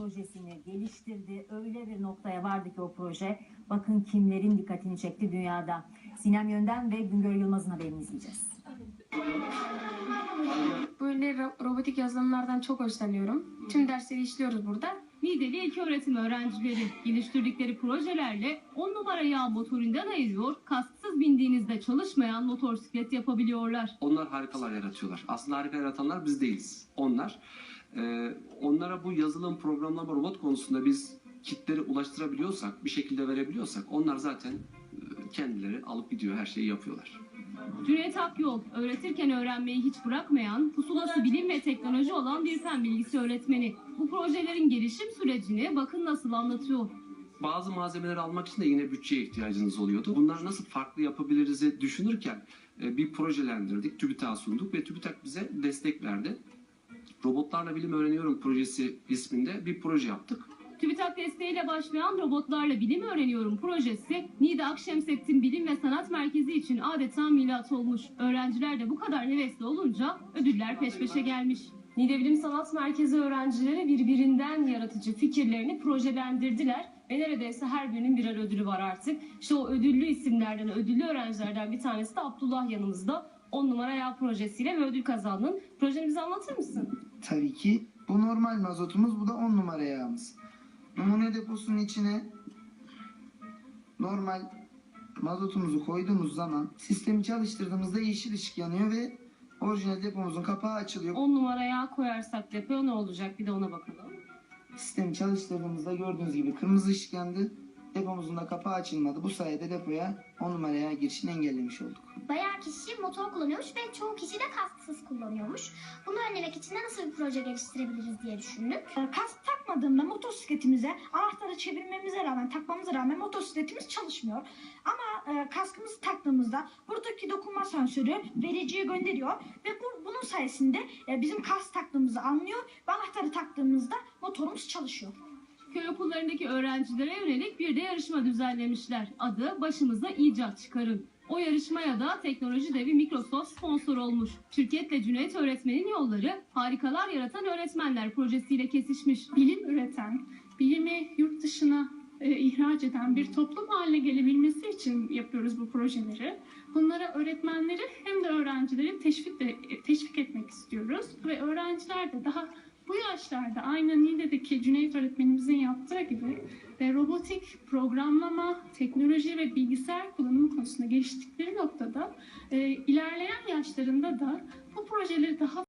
projesini geliştirdi. Öyle bir noktaya vardı ki o proje. Bakın kimlerin dikkatini çekti dünyada. Sinem Yönden ve Güngör Yılmaz'ın haberini izleyeceğiz. Böyle ro- robotik yazılımlardan çok hoşlanıyorum. Tüm dersleri işliyoruz burada. Niğdeli ilköğretim öğrencileri geliştirdikleri projelerle 10 numara yağ motorundan ayırıyor, kasksız bindiğinizde çalışmayan motosiklet yapabiliyorlar. Onlar harikalar yaratıyorlar. Aslında harika yaratanlar biz değiliz. Onlar. Ee, onlara bu yazılım, programlama, robot konusunda biz kitleri ulaştırabiliyorsak, bir şekilde verebiliyorsak onlar zaten e, kendileri alıp gidiyor, her şeyi yapıyorlar. Cüneyt Akyol, öğretirken öğrenmeyi hiç bırakmayan, pusulası bilim ve teknoloji olan bir fen bilgisi öğretmeni. Bu projelerin gelişim sürecini bakın nasıl anlatıyor. Bazı malzemeleri almak için de yine bütçeye ihtiyacınız oluyordu. Bunları nasıl farklı yapabiliriz'i düşünürken e, bir projelendirdik, TÜBİTAK'a sunduk ve TÜBİTAK bize destek verdi. Robotlarla Bilim Öğreniyorum projesi isminde bir proje yaptık. TÜBİTAK desteğiyle başlayan Robotlarla Bilim Öğreniyorum projesi, Niğde Akşemsettin Bilim ve Sanat Merkezi için adeta milat olmuş. Öğrenciler de bu kadar hevesli olunca ödüller peş peşe gelmiş. Niğde Bilim Sanat Merkezi öğrencileri birbirinden yaratıcı fikirlerini projelendirdiler ve neredeyse her birinin birer ödülü var artık. İşte o ödüllü isimlerden, ödüllü öğrencilerden bir tanesi de Abdullah yanımızda. 10 numara yağ projesiyle ve ödül kazandın. Projeni bize anlatır mısın? Tabii ki bu normal mazotumuz, bu da 10 numara yağımız. Numune deposunun içine normal mazotumuzu koyduğumuz zaman sistemi çalıştırdığımızda yeşil ışık yanıyor ve orijinal depomuzun kapağı açılıyor. 10 numara yağ koyarsak depoya ne olacak bir de ona bakalım. Sistemi çalıştırdığımızda gördüğünüz gibi kırmızı ışık yandı. Depomuzun da kapağı açılmadı. Bu sayede depoya 10 numara yağ girişini engellemiş olduk. Bayağı kişi motor kullanıyormuş ve çoğu kişi de kasksız kullanıyormuş. Bunu önlemek için de nasıl bir proje geliştirebiliriz diye düşündük. Kask takmadığımda motosikletimize anahtarı çevirmemize rağmen takmamıza rağmen motosikletimiz çalışmıyor. Ama e, kaskımızı taktığımızda buradaki dokunma sensörü vericiye gönderiyor ve bu, bunun sayesinde e, bizim kask taktığımızı anlıyor ve anahtarı taktığımızda motorumuz çalışıyor. Köy okullarındaki öğrencilere yönelik bir de yarışma düzenlemişler. Adı Başımıza İcat Çıkarın. O yarışmaya da teknoloji devi Microsoft sponsor olmuş. Şirketle Cüneyt öğretmenin yolları harikalar yaratan öğretmenler projesiyle kesişmiş. bilim üreten, bilimi yurt dışına e, ihraç eden bir toplum haline gelebilmesi için yapıyoruz bu projeleri. Bunlara öğretmenleri hem de öğrencileri teşvik, de, teşvik etmek istiyoruz. Ve öğrenciler de daha bu yaşlarda aynı Niğde'deki Cüneyt öğretmenimizin yaptığı gibi ve robotik, programlama, teknoloji ve bilgisayar kullanımı konusunda geliştikleri noktada e, ilerleyen yaşlarında da bu projeleri daha